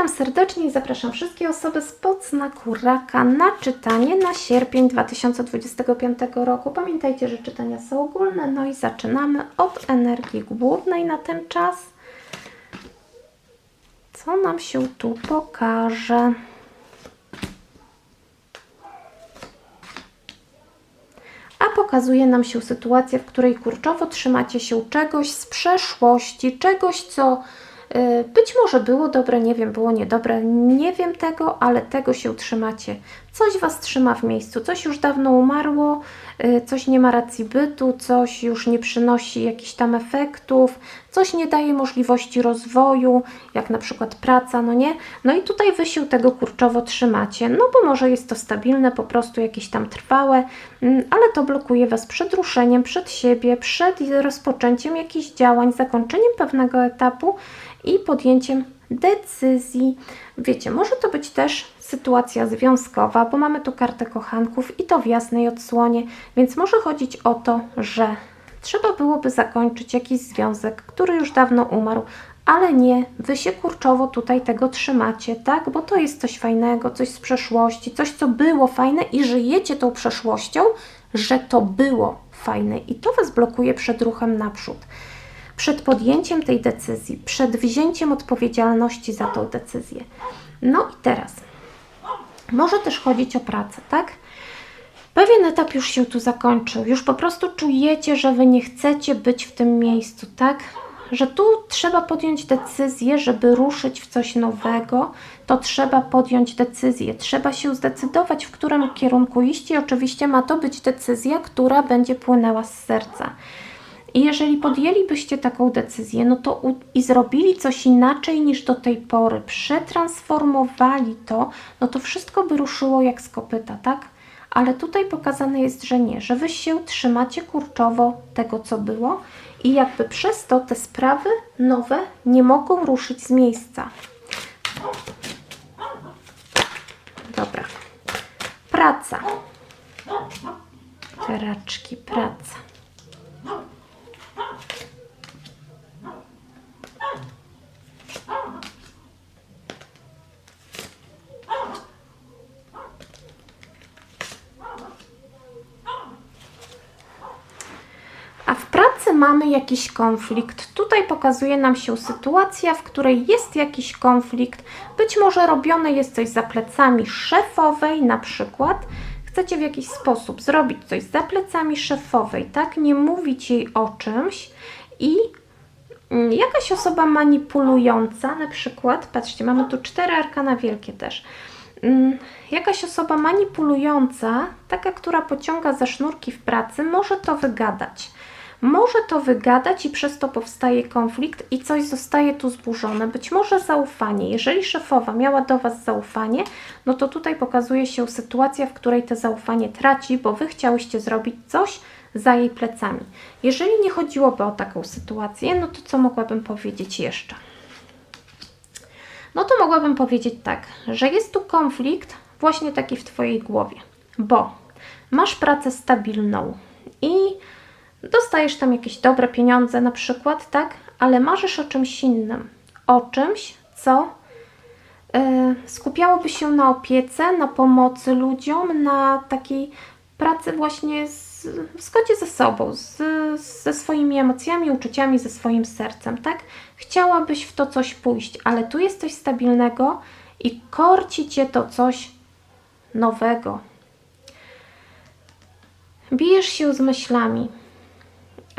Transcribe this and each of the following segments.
Witam serdecznie i zapraszam wszystkie osoby z podznaku raka na czytanie na sierpień 2025 roku. Pamiętajcie, że czytania są ogólne, no i zaczynamy od energii głównej na ten czas. Co nam się tu pokaże? a pokazuje nam się sytuacja, w której kurczowo trzymacie się czegoś z przeszłości, czegoś, co być może było dobre, nie wiem, było niedobre, nie wiem tego, ale tego się trzymacie. Coś Was trzyma w miejscu, coś już dawno umarło, y, coś nie ma racji bytu, coś już nie przynosi jakichś tam efektów, coś nie daje możliwości rozwoju, jak na przykład praca, no nie? No i tutaj Wy się tego kurczowo trzymacie, no bo może jest to stabilne, po prostu jakieś tam trwałe, ale to blokuje Was przed ruszeniem, przed siebie, przed rozpoczęciem jakichś działań, zakończeniem pewnego etapu i podjęciem decyzji. Wiecie, może to być też sytuacja związkowa, bo mamy tu kartę kochanków i to w jasnej odsłonie, więc może chodzić o to, że trzeba byłoby zakończyć jakiś związek, który już dawno umarł, ale nie, wy się kurczowo tutaj tego trzymacie, tak? Bo to jest coś fajnego, coś z przeszłości, coś, co było fajne i żyjecie tą przeszłością, że to było fajne i to was blokuje przed ruchem naprzód przed podjęciem tej decyzji, przed wzięciem odpowiedzialności za tą decyzję. No i teraz, może też chodzić o pracę, tak? Pewien etap już się tu zakończył, już po prostu czujecie, że wy nie chcecie być w tym miejscu, tak? Że tu trzeba podjąć decyzję, żeby ruszyć w coś nowego, to trzeba podjąć decyzję, trzeba się zdecydować, w którym kierunku iść i oczywiście ma to być decyzja, która będzie płynęła z serca. I jeżeli podjęlibyście taką decyzję, no to i zrobili coś inaczej niż do tej pory, przetransformowali to, no to wszystko by ruszyło jak z kopyta, tak? Ale tutaj pokazane jest, że nie, że wy się trzymacie kurczowo tego, co było i jakby przez to te sprawy nowe nie mogą ruszyć z miejsca. Dobra. Praca. Raczki, praca. A w pracy jakiś konflikt. Tutaj pokazuje nam się sytuacja, w której jest jakiś konflikt. Być może robione jest coś za plecami szefowej, na przykład. Chcecie w jakiś sposób zrobić coś za plecami szefowej, tak? Nie mówić jej o czymś i mm, jakaś osoba manipulująca, na przykład, patrzcie, mamy tu cztery arkana wielkie też. Mm, jakaś osoba manipulująca, taka, która pociąga za sznurki w pracy, może to wygadać może to wygadać i przez to powstaje konflikt i coś zostaje tu zburzone. Być może zaufanie. Jeżeli szefowa miała do Was zaufanie, no to tutaj pokazuje się sytuacja, w której to zaufanie traci, bo Wy chciałyście zrobić coś za jej plecami. Jeżeli nie chodziłoby o taką sytuację, no to co mogłabym powiedzieć jeszcze? No to mogłabym powiedzieć tak, że jest tu konflikt właśnie taki w Twojej głowie, bo masz pracę stabilną i Dostajesz tam jakieś dobre pieniądze na przykład, tak? Ale marzysz o czymś innym. O czymś, co yy, skupiałoby się na opiece, na pomocy ludziom, na takiej pracy właśnie z, w zgodzie ze sobą, z, ze swoimi emocjami, uczuciami, ze swoim sercem, tak? Chciałabyś w to coś pójść, ale tu jest coś stabilnego i korci Cię to coś nowego. Bijesz się z myślami,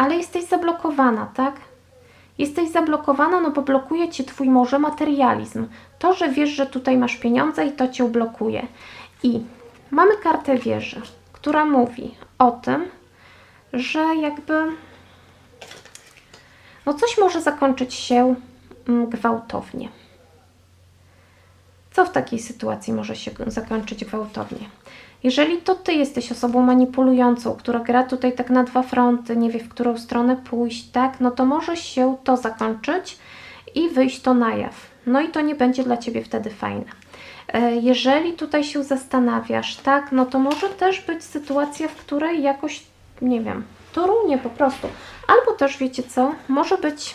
ale jesteś zablokowana, tak? Jesteś zablokowana, no bo blokuje Cię Twój może materializm. To, że wiesz, że tutaj masz pieniądze i to Cię blokuje. I mamy kartę wieży, która mówi o tym, że jakby no coś może zakończyć się mm, gwałtownie. Co w takiej sytuacji może się zakończyć gwałtownie? Jeżeli to Ty jesteś osobą manipulującą, która gra tutaj tak na dwa fronty, nie wie w którą stronę pójść, tak, no to może się to zakończyć i wyjść to na jaw. No i to nie będzie dla Ciebie wtedy fajne. E, jeżeli tutaj się zastanawiasz, tak, no to może też być sytuacja, w której jakoś, nie wiem, to runie po prostu. Albo też, wiecie co, może być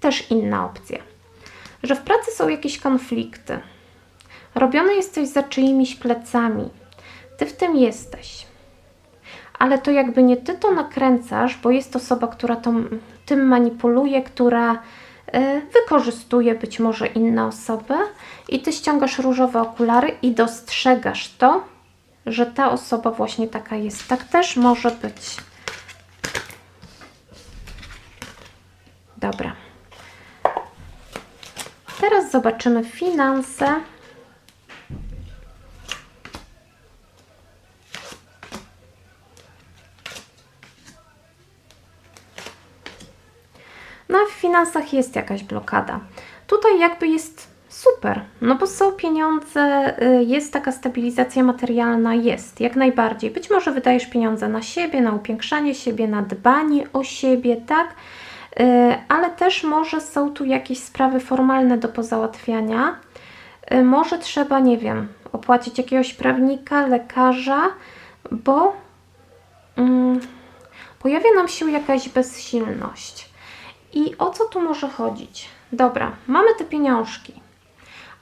też inna opcja że w pracy są jakieś konflikty. Robione jest coś za czyimiś plecami. Ty w tym jesteś. Ale to jakby nie ty to nakręcasz, bo jest osoba, która tym manipuluje, która y, wykorzystuje być może inne osoby i ty ściągasz różowe okulary i dostrzegasz to, że ta osoba właśnie taka jest. Tak też może być. Dobra. Teraz zobaczymy finanse. No, w finansach jest jakaś blokada. Tutaj jakby jest super, no bo są pieniądze, y, jest taka stabilizacja materialna, jest, jak najbardziej. Być może wydajesz pieniądze na siebie, na upiększanie siebie, na dbanie o siebie, tak? Y, Ale też może są tu jakieś sprawy formalne do pozałatwiania. Y, Może trzeba, nie wiem, opłacić jakiegoś prawnika, lekarza, bo mm, pojawia nam się jakaś bezsilność. I o co tu może chodzić? Dobra, mamy te pieniążki,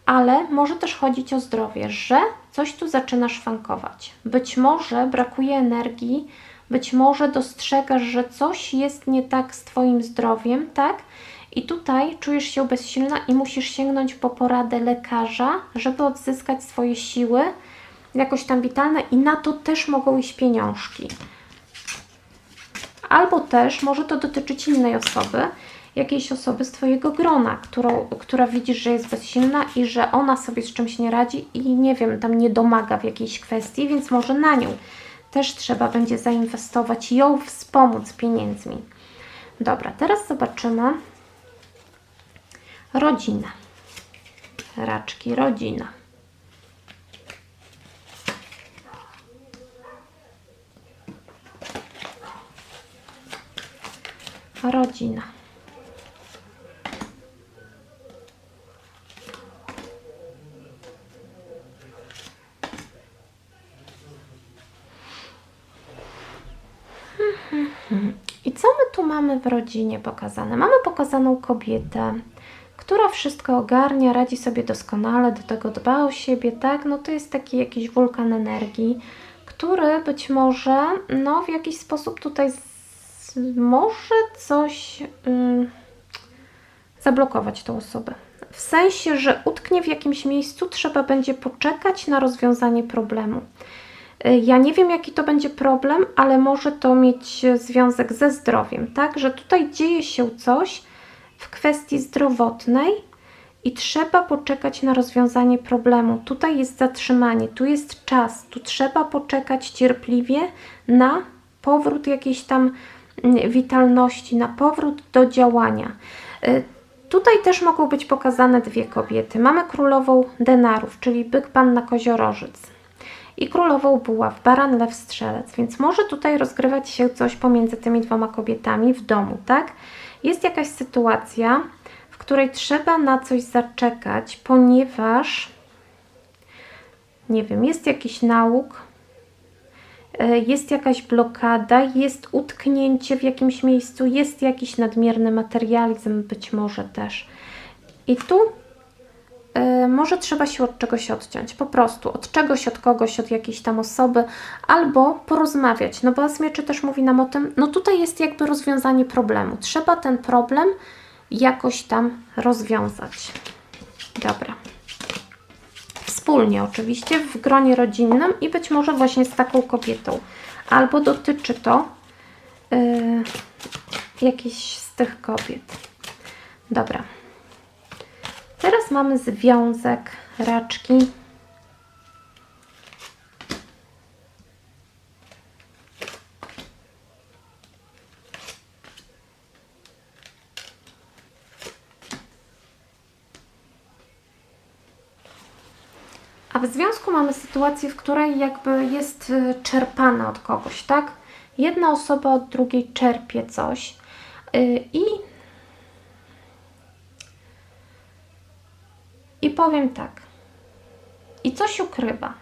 ale może też chodzić o zdrowie, że coś tu zaczyna szwankować. Być może brakuje energii, być może dostrzegasz, że coś jest nie tak z Twoim zdrowiem, tak? I tutaj czujesz się bezsilna i musisz sięgnąć po poradę lekarza, żeby odzyskać swoje siły, jakoś tam witalne, i na to też mogą iść pieniążki. Albo też może to dotyczyć innej osoby, jakiejś osoby z Twojego grona, którą, która widzisz, że jest bezsilna i że ona sobie z czymś nie radzi i nie wiem, tam nie domaga w jakiejś kwestii, więc może na nią też trzeba będzie zainwestować, ją wspomóc pieniędzmi. Dobra, teraz zobaczymy rodzinę. Raczki, rodzina. Rodzina. I co my tu mamy w rodzinie pokazane? Mamy pokazaną kobietę, która wszystko ogarnia, radzi sobie doskonale, do tego dba o siebie, tak? No to jest taki jakiś wulkan energii, który być może, no w jakiś sposób tutaj może coś ym, zablokować tą osobę. W sensie, że utknie w jakimś miejscu, trzeba będzie poczekać na rozwiązanie problemu. Y, Ja nie wiem, jaki to będzie problem, ale może to mieć związek ze zdrowiem, tak? Że tutaj dzieje się coś w kwestii zdrowotnej i trzeba poczekać na rozwiązanie problemu. Tutaj jest zatrzymanie, tu jest czas, tu trzeba poczekać cierpliwie na powrót jakiejś tam witalności, na powrót do działania. Y, Tutaj też mogą być pokazane dwie kobiety. Mamy królową denarów, czyli byk, panna, koziorożyc i królową buław, baran, lew, strzelec. Więc może tutaj rozgrywać się coś pomiędzy tymi dwoma kobietami w domu, tak? Jest jakaś sytuacja, w której trzeba na coś zaczekać, ponieważ nie wiem, jest jakiś nauk, e, jest jakaś blokada, jest utknięcie w jakimś miejscu, jest jakiś nadmierny materializm, być może też. I tu y, może trzeba się od czegoś odciąć, po prostu od czegoś, od kogoś, od jakiejś tam osoby, albo porozmawiać. No bo As Mieczy też mówi nam o tym, no tutaj jest jakby rozwiązanie problemu. Trzeba ten problem jakoś tam rozwiązać. Dobra. Wspólnie oczywiście, w gronie rodzinnym i być może właśnie z taką kobietą. Albo dotyczy to y, jakiejś z tych kobiet. Dobra. Teraz mamy związek raczki. W związku mamy sytuację, w której jakby jest y, czerpana od kogoś, tak? Jedna osoba od drugiej czerpie coś y, i I powiem tak. I coś ukrywa.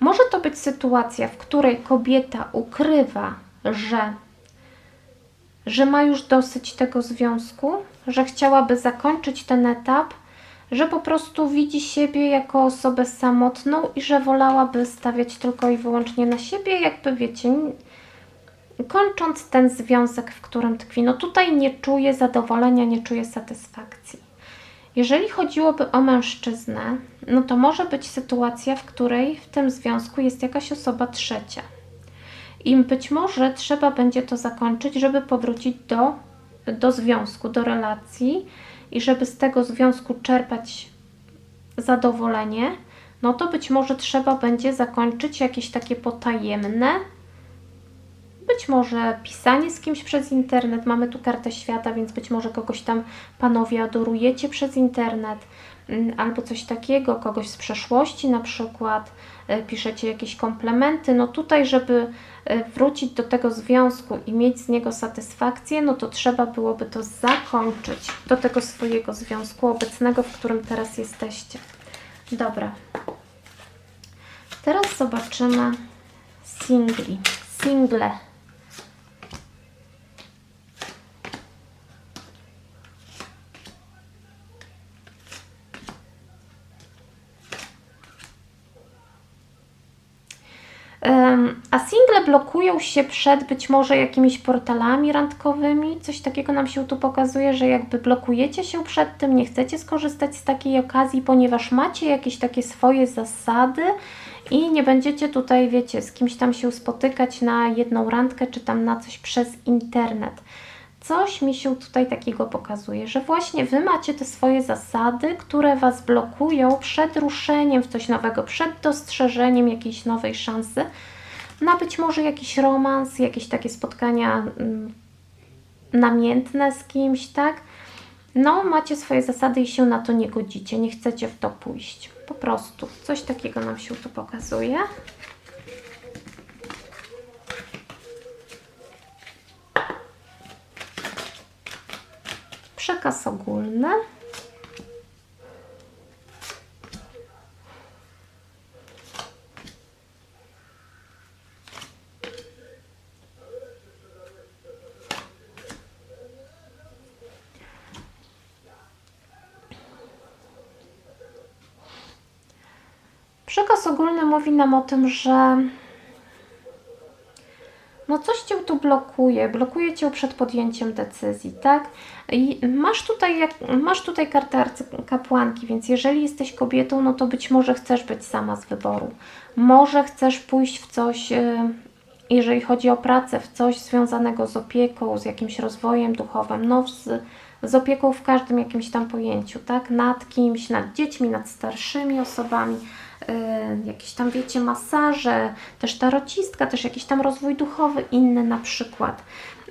Może to być sytuacja, w której kobieta ukrywa, że, że ma już dosyć tego związku, że chciałaby zakończyć ten etap, że po prostu widzi siebie jako osobę samotną i że wolałaby stawiać tylko i wyłącznie na siebie, jakby wiecie, kończąc ten związek, w którym tkwi. No tutaj nie czuje zadowolenia, nie czuje satysfakcji. Jeżeli chodziłoby o mężczyznę, no to może być sytuacja, w której w tym związku jest jakaś osoba trzecia. I być może trzeba będzie to zakończyć, żeby powrócić do, do związku, do relacji i żeby z tego związku czerpać zadowolenie, no to być może trzeba będzie zakończyć jakieś takie potajemne, być może pisanie z kimś przez internet. Mamy tu kartę świata, więc być może kogoś tam panowie adorujecie przez internet, albo coś takiego, kogoś z przeszłości na przykład, e, piszecie jakieś komplementy. No tutaj, żeby e, wrócić do tego związku i mieć z niego satysfakcję, no to trzeba byłoby to zakończyć do tego swojego związku obecnego, w którym teraz jesteście. Dobra. Teraz zobaczymy singli, single. A single blokują się przed być może jakimiś portalami randkowymi. Coś takiego nam się tu pokazuje, że jakby blokujecie się przed tym, nie chcecie skorzystać z takiej okazji, ponieważ macie jakieś takie swoje zasady i nie będziecie tutaj, wiecie, z kimś tam się spotykać na jedną randkę czy tam na coś przez internet. Coś mi się tutaj takiego pokazuje, że właśnie Wy macie te swoje zasady, które Was blokują przed ruszeniem w coś nowego, przed dostrzeżeniem jakiejś nowej szansy na być może jakiś romans, jakieś takie spotkania mm, namiętne z kimś, tak? No, macie swoje zasady i się na to nie godzicie, nie chcecie w to pójść. Po prostu coś takiego nam się tu pokazuje. Przekaz ogólny. Przekaz ogólny mówi nam o tym, że no coś Cię tu blokuje, blokuje Cię przed podjęciem decyzji, tak? I masz tutaj, jak, masz tutaj kartę arcykapłanki, więc jeżeli jesteś kobietą, no to być może chcesz być sama z wyboru. Może chcesz pójść w coś, e, jeżeli chodzi o pracę, w coś związanego z opieką, z jakimś rozwojem duchowym, no z, z opieką w każdym jakimś tam pojęciu, tak? Nad kimś, nad dziećmi, nad starszymi osobami, y, jakieś tam, wiecie, masaże, też tarocistka, też jakiś tam rozwój duchowy, inny na przykład.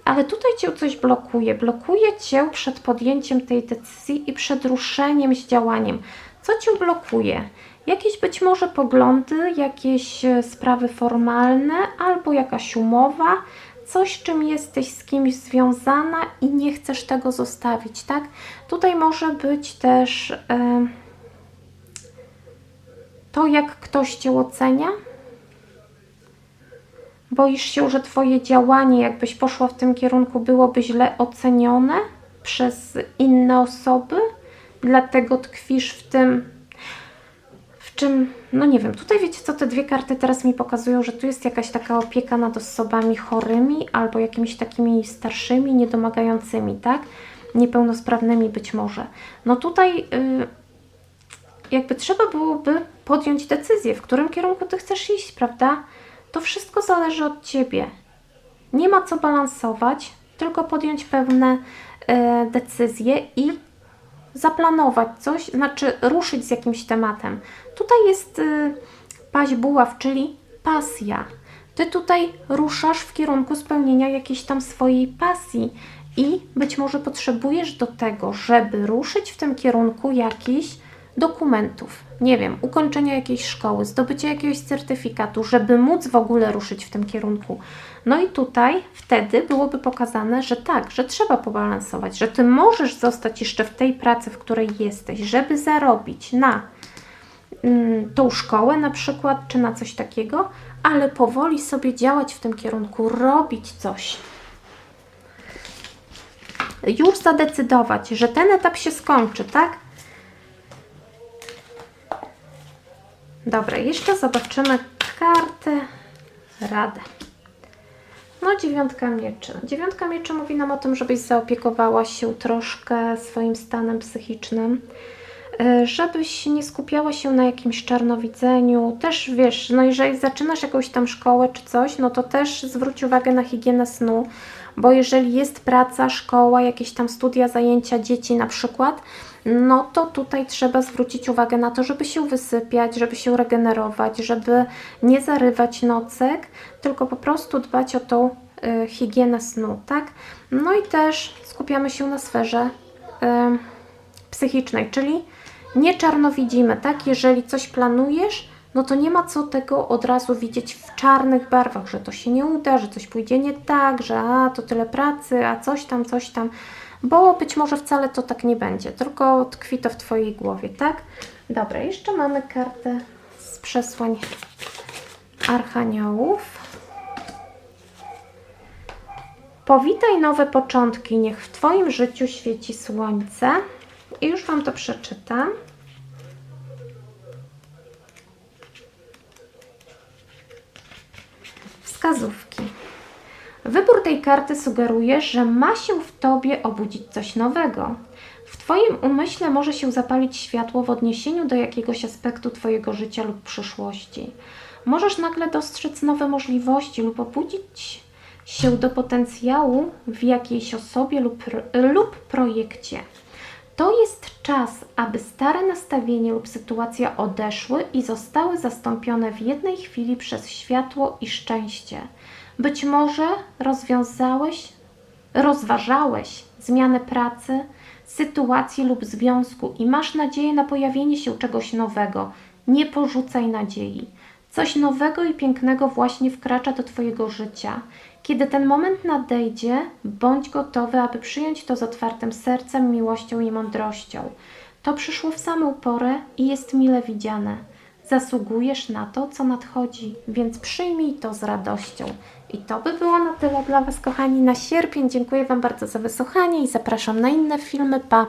Ale tutaj Cię coś blokuje. Blokuje Cię przed podjęciem tej decyzji i przed ruszeniem z działaniem. Co Cię blokuje? Jakieś być może poglądy, jakieś e, sprawy formalne albo jakaś umowa, coś, czym jesteś z kimś związana i nie chcesz tego zostawić, tak? Tutaj może być też e, to, jak ktoś Cię ocenia. Boisz się, że Twoje działanie, jakbyś poszła w tym kierunku, byłoby źle ocenione przez inne osoby, dlatego tkwisz w tym, w czym, no nie wiem, tutaj wiecie co, te dwie karty teraz mi pokazują, że tu jest jakaś taka opieka nad osobami chorymi albo jakimiś takimi starszymi, niedomagającymi, tak? Niepełnosprawnymi być może. No tutaj y, jakby trzeba byłoby podjąć decyzję, w którym kierunku Ty chcesz iść, prawda? To wszystko zależy od Ciebie. Nie ma co balansować, tylko podjąć pewne e, decyzje i zaplanować coś, znaczy ruszyć z jakimś tematem. Tutaj jest y, paź buław, czyli pasja. Ty tutaj ruszasz w kierunku spełnienia jakiejś tam swojej pasji i być może potrzebujesz do tego, żeby ruszyć w tym kierunku jakichś dokumentów, nie wiem, ukończenia jakiejś szkoły, zdobycia jakiegoś certyfikatu, żeby móc w ogóle ruszyć w tym kierunku. No i tutaj wtedy byłoby pokazane, że tak, że trzeba pobalansować, że ty możesz zostać jeszcze w tej pracy, w której jesteś, żeby zarobić na mm, tą szkołę na przykład, czy na coś takiego, ale powoli sobie działać w tym kierunku, robić coś. Już zadecydować, że ten etap się skończy, tak? Dobra, jeszcze zobaczymy kartę Radę. No, dziewiątka mieczy. Dziewiątka mieczy mówi nam o tym, żebyś zaopiekowała się troszkę swoim stanem psychicznym, y, żebyś nie skupiała się na jakimś czarnowidzeniu. Też wiesz, no jeżeli zaczynasz jakąś tam szkołę czy coś, no to też zwróć uwagę na higienę snu, bo jeżeli jest praca, szkoła, jakieś tam studia, zajęcia dzieci na przykład, no to tutaj trzeba zwrócić uwagę na to, żeby się wysypiać, żeby się regenerować, żeby nie zarywać nocek, tylko po prostu dbać o tą y, higienę snu, tak? No i też skupiamy się na sferze y, psychicznej, czyli nie czarnowidzimy, tak? Jeżeli coś planujesz, no to nie ma co tego od razu widzieć w czarnych barwach, że to się nie uda, że coś pójdzie nie tak, że a, to tyle pracy, a coś tam, coś tam, bo być może wcale to tak nie będzie, tylko tkwi to w Twojej głowie, tak? Dobra, jeszcze mamy kartę z przesłań Archaniołów. Powitaj nowe początki, niech w Twoim życiu świeci słońce. I już Wam to przeczytam. Wskazówki. Wybór tej karty sugeruje, że ma się w Tobie obudzić coś nowego. W Twoim umyśle może się zapalić światło w odniesieniu do jakiegoś aspektu Twojego życia lub przyszłości. Możesz nagle dostrzec nowe możliwości lub obudzić się do potencjału w jakiejś osobie lub, lub projekcie. To jest czas, aby stare nastawienie lub sytuacja odeszły i zostały zastąpione w jednej chwili przez światło i szczęście. Być może rozwiązałeś, rozważałeś zmianę pracy, sytuacji lub związku i masz nadzieję na pojawienie się czegoś nowego. Nie porzucaj nadziei. Coś nowego i pięknego właśnie wkracza do Twojego życia. Kiedy ten moment nadejdzie, bądź gotowy, aby przyjąć to z otwartym sercem, miłością i mądrością. To przyszło w samą porę i jest mile widziane. Zasługujesz na to, co nadchodzi, więc przyjmij to z radością. I to by było na tyle dla Was, kochani, na sierpień. Dziękuję Wam bardzo za wysłuchanie i zapraszam na inne filmy. Pa!